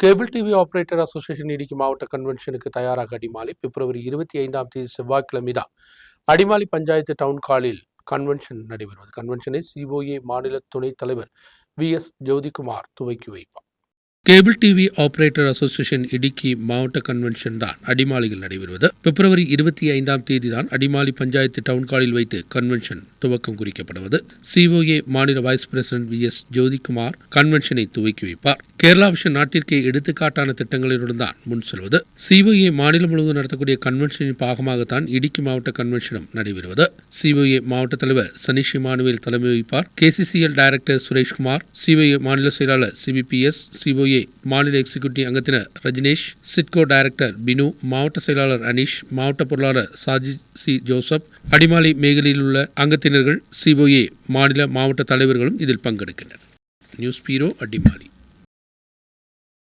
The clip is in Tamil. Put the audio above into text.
கேபிள் டிவி ஆபரேட்டர் அசோசியேஷன் இடிக்கு மாவட்ட கன்வென்ஷனுக்கு தயாராக அடிமாலி பிப்ரவரி இருபத்தி ஐந்தாம் தேதி செவ்வாய்க்கிழமை தான் அடிமாலி பஞ்சாயத்து டவுன் ஹாலில் கன்வென்ஷன் நடைபெறுவது கன்வென்ஷனை சிஓஏ மாநில துணைத் தலைவர் வி எஸ் ஜோதிகுமார் துவக்கி வைப்பார் cable TV operator association Idukki மாவட்ட கன்வென்ஷன் தான் அடிமாலியில் நடைபெறுவது. பிப்ரவரி இருபத்தி ஐந்தாம் தேதி தான் அடிமாலி பஞ்சாயத்து டவுன் காலில் வைத்து கன்வென்ஷன் துவக்கம் குறிக்கப்படுவது. சிஓஏ மாநில vice president V S Jyothikumar கன்வென்ஷனை துவக்கி வைப்பார். கேரளா விஷன் நாட்டிற்கே எடுத்துக்காட்டான திட்டங்களிலுடன் தான் முன் செல்வது. சிஓஏ மாநிலம் முழுவதும் நடத்தக்கூடிய கன்வென்ஷனின் பாகமாகத்தான் இடுக்கி மாவட்ட கன்வென்ஷனும் நடைபெறுவது. சிஓஏ மாவட்ட தலைவர் சனிஷி மானுவேல் தலைமை வகிப்பார். கேசிசிஎல் டைரக்டர் சுரேஷ்குமார். சிஓஏ மாநில செயலாளர் சிபிபிஎஸ் சிஓஏ மாநில எக்ஸிகியூட்டிவ் அங்கத்தினர் ரஜினேஷ் சிட்கோ டைரக்டர் பினு மாவட்ட செயலாளர் அனீஷ் மாவட்ட பொருளாளர் சாஜித் சி ஜோசப் அடிமாலி மேகலையில் உள்ள அங்கத்தினர்கள் சிஓஏ மாநில மாவட்ட தலைவர்களும் இதில் பங்கெடுக்கின்றனர். நியூஸ் பீரோ அடிமாலி.